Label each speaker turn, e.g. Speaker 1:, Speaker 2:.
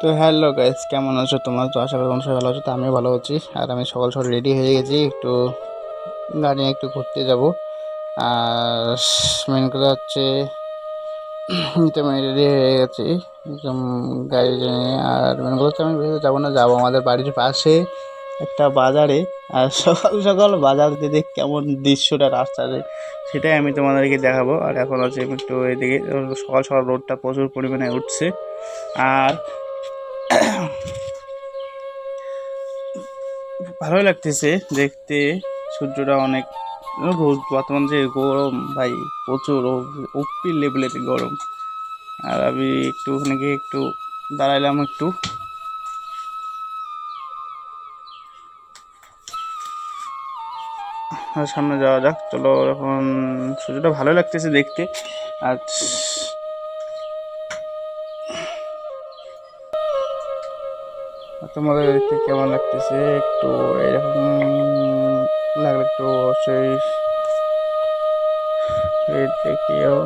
Speaker 1: তো hello guys, কেমন আছো তোমার? তো আশা করি তোমরা ভালো আছো, তো আমিও ভালো আছি। আর আমি সকাল সকাল রেডি হয়ে গেছি, একটু গাড়ি একটু ঘুরতে যাব। আর মেন কথা হচ্ছে তো আমি রেডি হয়ে গেছি, একদম গাড়ি নিয়ে। আর মেন কথা হচ্ছে আমি বেশি যাব না, যাব আমাদের বাড়ির পাশে একটা বাজারে। আর সকাল সকাল বাজার দিতে কেমন দৃশ্যটা রাস্তাতে সেটাই আমি তোমাদেরকে দেখাবো। আর এখন হচ্ছে একটু এদিকে, সকাল সকাল রোডটা প্রচুর পরিমাণে উঠছে। আর ভালোই লাগতেছে দেখতে। সূর্যটা অনেক রোদ, বর্তমান যে গরম, ভাই প্রচুর ওপি লেভেলের গরম। আর আমি একটু ওখানে গিয়ে একটু দাঁড়াইলাম একটু। সামনে যাওয়া যাক, চলো এখন সূর্যটা ভালো লাগতেছে দেখতে। আর তোমাদের দেখতে কেমন লাগতেছে? একটু এরকম লাগলে একটু অবশ্যই দেখিও।